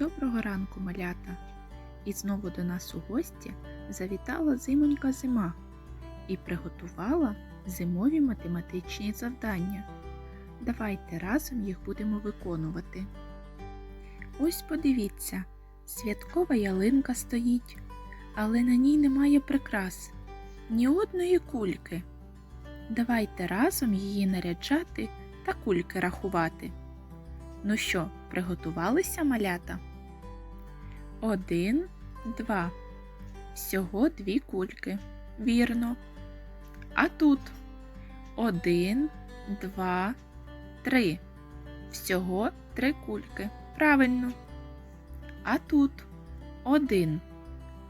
Доброго ранку, малята! І знову до нас у гості завітала зимонька зима і приготувала зимові математичні завдання. Давайте разом їх будемо виконувати. Ось подивіться, святкова ялинка стоїть, але на ній немає прикрас, ні одної кульки. Давайте разом її наряджати та кульки рахувати. Ну що, приготувалися малята? Один, два. Всього дві кульки. Вірно. А тут один, два, три. Всього три кульки. Правильно. А тут один.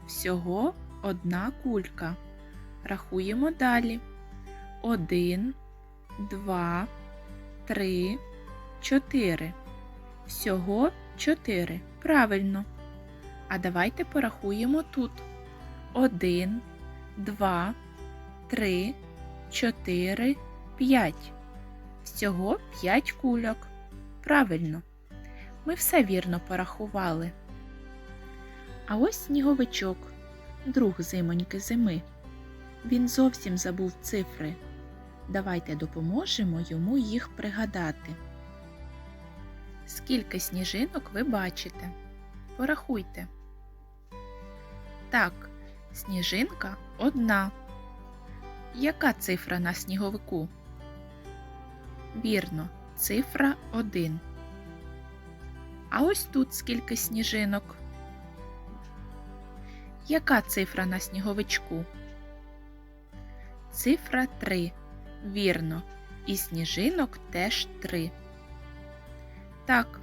Всього одна кулька. Рахуємо далі. Один, два, три, чотири. Всього чотири. Правильно. А давайте порахуємо тут. Один, два, три, чотири, п'ять. Всього п'ять кульок. Правильно. Ми все вірно порахували. А ось сніговичок, друг зимоньки зими. Він зовсім забув цифри. Давайте допоможемо йому їх пригадати. Скільки сніжинок ви бачите? Порахуйте. Так, сніжинка одна. Яка цифра на сніговику? Вірно, цифра 1. А ось тут скільки сніжинок. Яка цифра на сніговичку? Цифра 3. Вірно. І сніжинок теж 3. Так,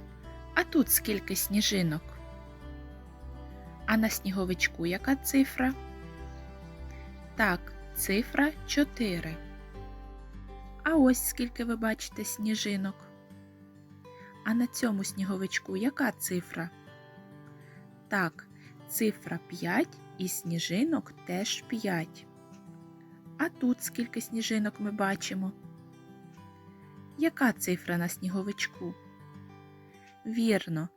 а тут скільки сніжинок? А на сніговичку яка цифра? Так, цифра 4. А ось скільки ви бачите сніжинок. А на цьому сніговичку яка цифра? Так, цифра 5 і сніжинок теж 5. А тут скільки сніжинок ми бачимо? Яка цифра на сніговичку? Вірно,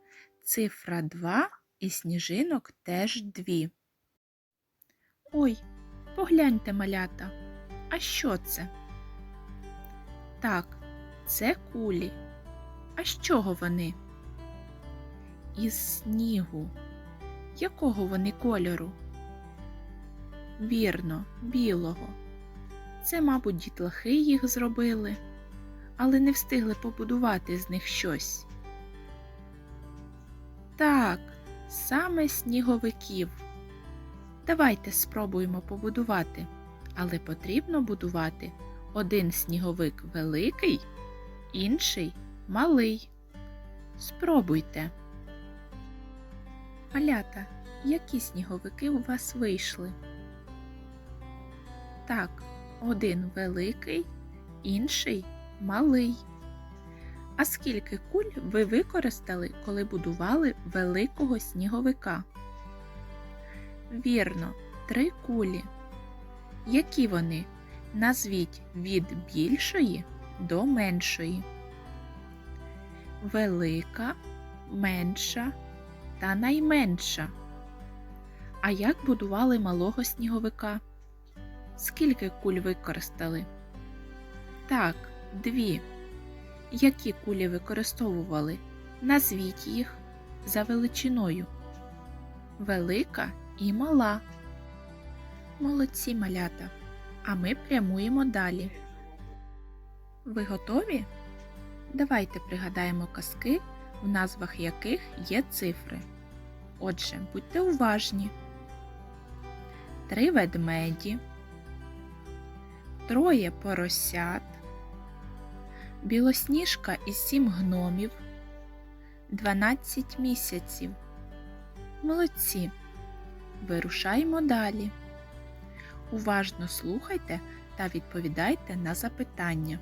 цифра 2 і сніжинок теж 2. Ой, погляньте, малята. А що це? Так, це кулі. А з чого вони? Із снігу. Якого вони кольору? Вірно, білого. Це, мабуть, дітлахи їх зробили, але не встигли побудувати з них щось. Так, саме сніговиків. Давайте спробуємо побудувати, але потрібно будувати один сніговик великий, інший малий. Спробуйте. Малята, які сніговики у вас вийшли? Так, один великий, інший малий. А скільки куль ви використали, коли будували великого сніговика? Вірно, три кулі. Які вони? Назвіть від більшої до меншої. Велика, менша та найменша. А як будували малого сніговика? Скільки куль використали? Так, дві. Які кулі використовували? Назвіть їх за величиною. Велика і мала. Молодці малята. А ми прямуємо далі. Ви готові? Давайте пригадаємо казки, в назвах яких є цифри. Отже, будьте уважні. Три ведмеді, троє поросят, білосніжка і сім гномів, дванадцять місяців. Молодці. Вирушаємо далі. Уважно слухайте та відповідайте на запитання.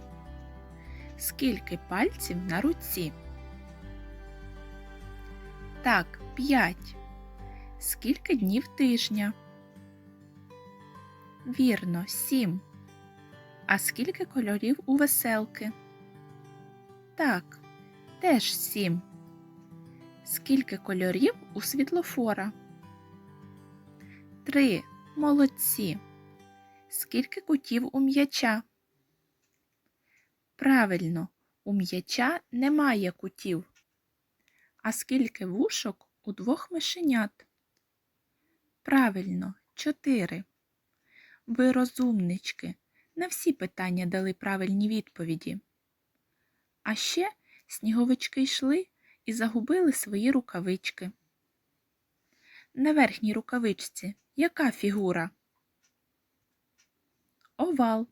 Скільки пальців на руці? Так, п'ять. Скільки днів тижня? Вірно, сім. А скільки кольорів у веселки? Так, теж сім. Скільки кольорів у світлофора? Три. Молодці. Скільки кутів у м'яча? Правильно, у м'яча немає кутів. А скільки вушок у двох мишенят? Правильно, чотири. Ви розумнички. На всі питання дали правильні відповіді. А ще сніговички йшли і загубили свої рукавички. На верхній рукавичці яка фігура? Овал.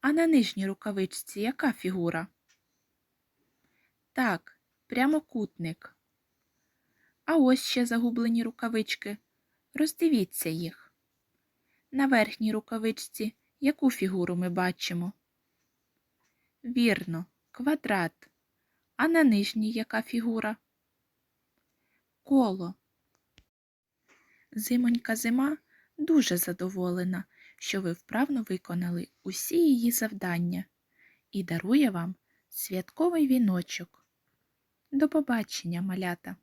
А на нижній рукавичці яка фігура? Так, прямокутник. А ось ще загублені рукавички. Роздивіться їх. На верхній рукавичці яку фігуру ми бачимо? Вірно, квадрат. А на нижній яка фігура? Коло. Зимонька зима дуже задоволена, що ви вправно виконали усі її завдання і дарує вам святковий віночок. До побачення, малята!